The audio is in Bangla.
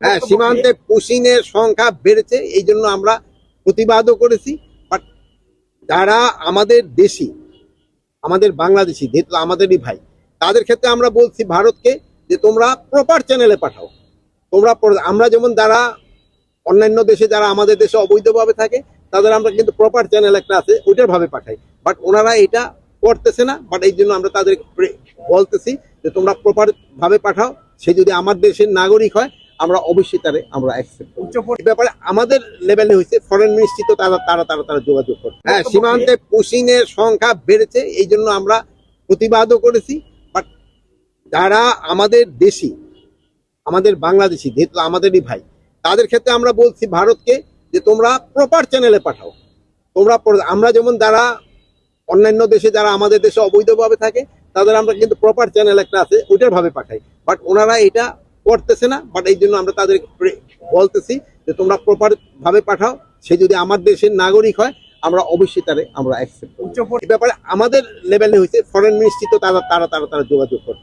হ্যাঁ সীমান্তে পুশিনের সংখ্যা বেড়েছে এই জন্য আমরা প্রতিবাদও করেছি। বাট যারা আমাদের দেশি আমাদের বাংলাদেশি যেহেতু আমাদেরই ভাই তাদের ক্ষেত্রে আমরা বলছি ভারতকে যে তোমরা প্রপার চ্যানেলে পাঠাও। তোমরা আমরা যেমন যারা অন্যান্য দেশে যারা আমাদের দেশে অবৈধভাবে থাকে তাদের আমরা কিন্তু প্রপার চ্যানেল একটা আছে ওইটার ভাবে পাঠাই। বাট ওনারা এটা করতেছে না বাট এই জন্য আমরা তাদের বলতেছি যে তোমরা প্রপার ভাবে পাঠাও। সে যদি আমার দেশের নাগরিক হয় আমরা অবশ্যই তারে আমরা অ্যাকসেপ্ট ব্যাপারে আমাদের লেভেলে হয়েছে ফরেন মিনিস্ট্রি তো তারা তারা তারা তারা যোগাযোগ করে হ্যাঁ সীমান্তে পুশিনের সংখ্যা বেড়েছে এই জন্য আমরা প্রতিবাদও করেছি। বাট যারা আমাদের দেশি আমাদের বাংলাদেশি যেহেতু আমাদেরই ভাই তাদের ক্ষেত্রে আমরা বলছি ভারতকে যে তোমরা প্রপার চ্যানেলে পাঠাও। তোমরা আমরা যেমন যারা অন্যান্য দেশে যারা আমাদের দেশে অবৈধভাবে থাকে তাদের আমরা কিন্তু প্রপার চ্যানেল একটা আছে ওইটার ভাবে পাঠাই। বাট ওনারা এটা করতেছে না বাট এই জন্য আমরা তাদের বলতেছি যে তোমরা প্রপার ভাবে পাঠাও। সে যদি আমার দেশের নাগরিক হয় আমরা অবশ্যই তারে আমরা অ্যাকসেপ্ট করব। ব্যাপারে আমাদের লেভেলে হয়েছে ফরেন মিনিস্ট্রি তো তারা তারা তারা তারা যোগাযোগ করে